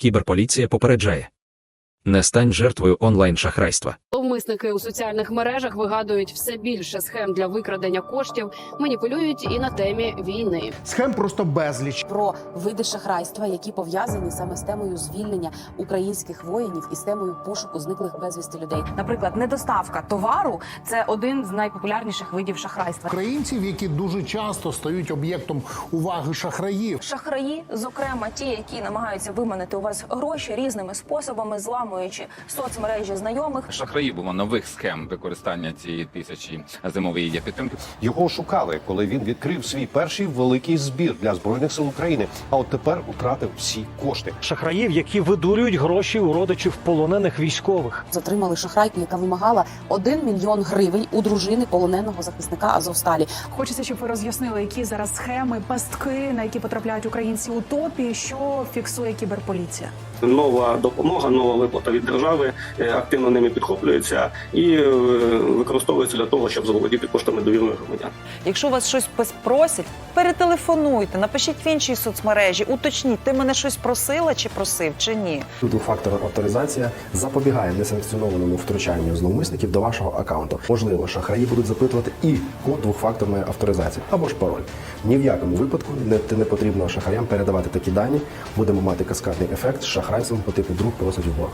Кіберполіція попереджає: не стань жертвою онлайн-шахрайства. Зловмисники у соціальних мережах вигадують все більше схем для викрадення коштів, маніпулюють і на темі війни. Схем просто безліч. про види шахрайства, які пов'язані саме з темою звільнення українських воїнів і з темою пошуку зниклих безвісти людей. Наприклад, недоставка товару це один з найпопулярніших видів шахрайства. Українців, які дуже часто стають об'єктом уваги шахраїв. Шахраї, зокрема ті, які намагаються виманити у вас гроші різними способами, зламуючи соцмережі знайомих. Шахраїв було нових схем використання цієї тисячі зимової є підтримки. Його шукали, коли він відкрив свій перший великий збір для збройних сил України. А от тепер втратив всі кошти. шахраїв, які видурюють гроші у родичів полонених військових. Затримали шахрайку, яка вимагала 1 мільйон гривень у дружини полоненого захисника Азовсталі. Хочеться, щоб ви роз'яснили, які зараз схеми, пастки, на які потрапляють українці у топі, що фіксує кіберполіція. нова допомога, нова виплата від держави е, активно ними підхоплюється і е, використовується для того, щоб заволодіти коштами довірних громадян. Якщо вас щось просять, перетелефонуйте, напишіть в іншій соцмережі, уточніть, ти мене щось просила чи просив, чи ні. Двохфакторна авторизація запобігає несанкціонованому втручанню зловмисників до вашого аккаунту. Можливо, шахраї будуть запитувати і код двохфакторної авторизації або ж пароль. Ні в якому випадку не, не потрібно шахраям передавати такі дані. Будемо мати каскадний ефект з шахрайством по типу друг просить у борг.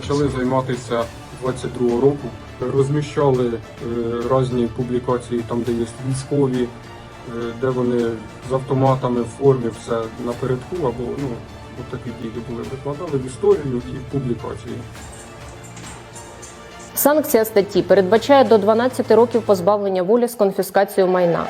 Почали займатися 22 року. Розміщали е, різні публікації, там де є військові, е, де вони з автоматами в формі все напередку, або ну от такі дії були. Викладали в історію і в публікації. Санкція статті передбачає до 12 років позбавлення волі з конфіскацією майна.